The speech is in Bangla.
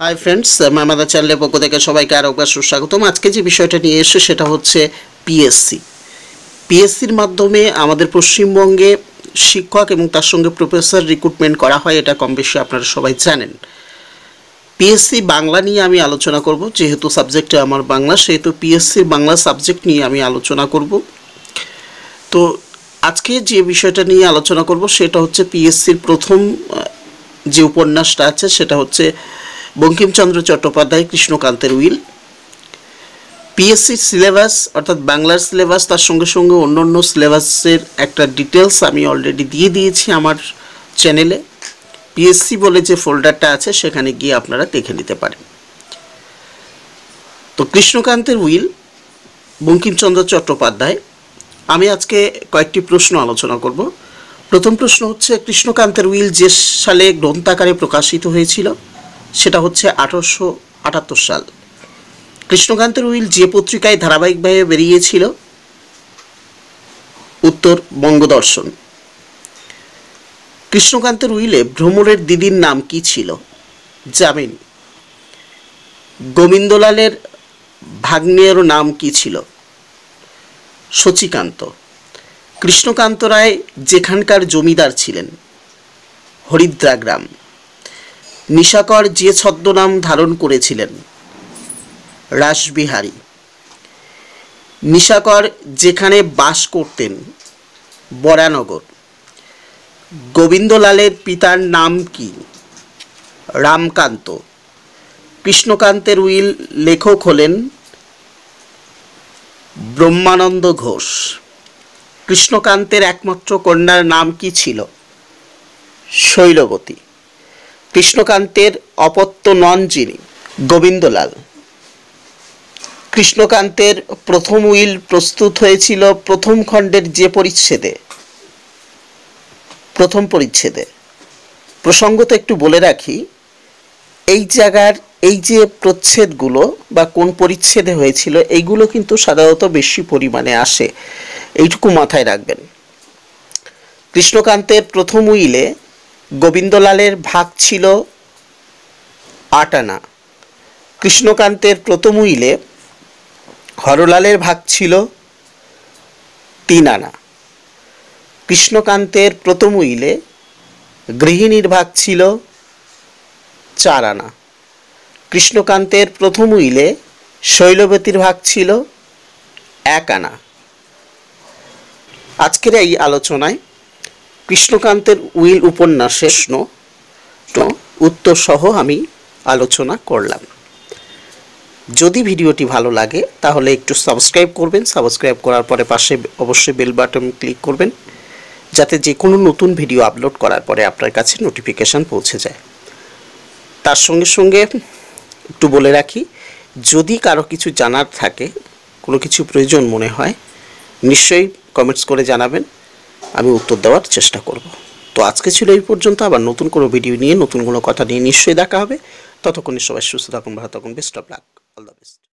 হাই ফ্রেন্ডস মামাদা চ্যানেলের পক্ষ থেকে সবাইকে আরও একবার সুস্বাগতম। আজকে যে বিষয়টা নিয়ে এসে সেটা হচ্ছে পিএসসি পিএসসির মাধ্যমে আমাদের পশ্চিমবঙ্গে শিক্ষক এবং তার সঙ্গে প্রফেসর রিক্রুটমেন্ট করা হয়, এটা কম বেশি আপনারা সবাই জানেন। পিএসসি বাংলা নিয়ে আমি আলোচনা করব, যেহেতু সাবজেক্টে আমার বাংলা, সেহেতু পিএসসির বাংলা সাবজেক্ট নিয়ে আমি আলোচনা করব। তো আজকে যে বিষয়টা নিয়ে আলোচনা করব, সেটা হচ্ছে পিএসসির প্রথম যে উপন্যাসটা আছে, সেটা হচ্ছে বঙ্কিমচন্দ্র চট্টোপাধ্যায়, কৃষ্ণকান্তের উইল। পিএসসির সিলেবাস অর্থাৎ বাংলার সিলেবাস তার সঙ্গে সঙ্গে অন্য অন্য সিলেবাসের একটা ডিটেলস আমি অলরেডি দিয়ে দিয়েছি আমার চ্যানেলে পিএসসি বলে যে ফোল্ডারটা আছে, সেখানে গিয়ে আপনারা দেখে নিতে পারেন। তো কৃষ্ণকান্তের উইল, বঙ্কিমচন্দ্র চট্টোপাধ্যায়। আমি আজকে কয়েকটি প্রশ্ন আলোচনা করব। প্রথম প্রশ্ন হচ্ছে, কৃষ্ণকান্তের উইল যে সালে গ্রন্থাকারে প্রকাশিত হয়েছিল সেটা হচ্ছে আঠারোশো আটাত্তর সাল। কৃষ্ণকান্তের উইল যে পত্রিকায় ধারাবাহিকভাবে বেরিয়েছিল, উত্তর বঙ্গদর্শন। কৃষ্ণকান্তের উইলে ভ্রমণের দিদির নাম কি ছিল? জামিন। গোবিন্দলালের ভাগ্নেয়ের নাম কি ছিল? শচীকান্ত। কৃষ্ণকান্ত রায় যেখানকার জমিদার ছিলেন হরিদ্রা গ্রাম নিশাকর যে ছদ্মনাম ধারণ করেছিলেন। রাসবিহারী। নিশাকর যেখানে বাস করতেন, বরানগর। গোবিন্দলালের পিতার নাম কি? রামকান্ত। কৃষ্ণকান্তের উইল লেখক হলেন ব্রহ্মানন্দ ঘোষ। কৃষ্ণকান্তের একমাত্র কন্যার নাম কি ছিল? শৈলবতী। কৃষ্ণকান্তের অপত্য নন যিনি, গোবিন্দলাল। কৃষ্ণকান্তের প্রথম উইল প্রস্তুত হয়েছিল প্রথম খণ্ডের যে পরিচ্ছেদে। প্রথম পরিচ্ছেদে। প্রসঙ্গত একটু বলে রাখি, এই জায়গার এই যে প্রচ্ছেদগুলো বা কোন পরিচ্ছেদে হয়েছিল, এইগুলো কিন্তু সাধারণত বেশি পরিমাণে আসে। এইটুকু মাথায় রাখবেন। কৃষ্ণকান্তের প্রথম উইলে গোবিন্দলালের ভাগ ছিল আট আনা। কৃষ্ণকান্তের প্রথম উইলে হরলালের ভাগ ছিল তিন আনা। কৃষ্ণকান্তের প্রথম উইলে গৃহিণীর ভাগ ছিল চার আনা। কৃষ্ণকান্তের প্রথম উইলে শৈলবতীর ভাগ ছিল এক আনা। আজকের এই আলোচনায় কৃষ্ণকান্তের উইল উপন্যাসের উত্তর সহ আমি আলোচনা করলাম। যদি ভিডিওটি ভালো লাগে, তাহলে একটু সাবস্ক্রাইব করবেন। সাবস্ক্রাইব করার পরে পাশে অবশ্যই বেল বাটন ক্লিক করবেন, যাতে যে কোনো নতুন ভিডিও আপলোড করার পরে আপনার কাছে নোটিফিকেশান পৌঁছে যায়। তার সঙ্গে সঙ্গে একটু বলে রাখি, যদি কারও কিছু জানার থাকে, কোনো কিছু প্রয়োজন মনে হয়, নিশ্চয়ই কমেন্টস করে জানাবেন। আমি উত্তর দেওয়ার চেষ্টা করব। তো আজকে ছিল এই পর্যন্ত। আবার নতুন কোনো ভিডিও নিয়ে, নতুন কোনো কথা নিয়ে নিশ্চয়ই দেখা হবে। ততক্ষণে সবাই সুস্থ থাকুন, ভালো থাকুন best of luck all the best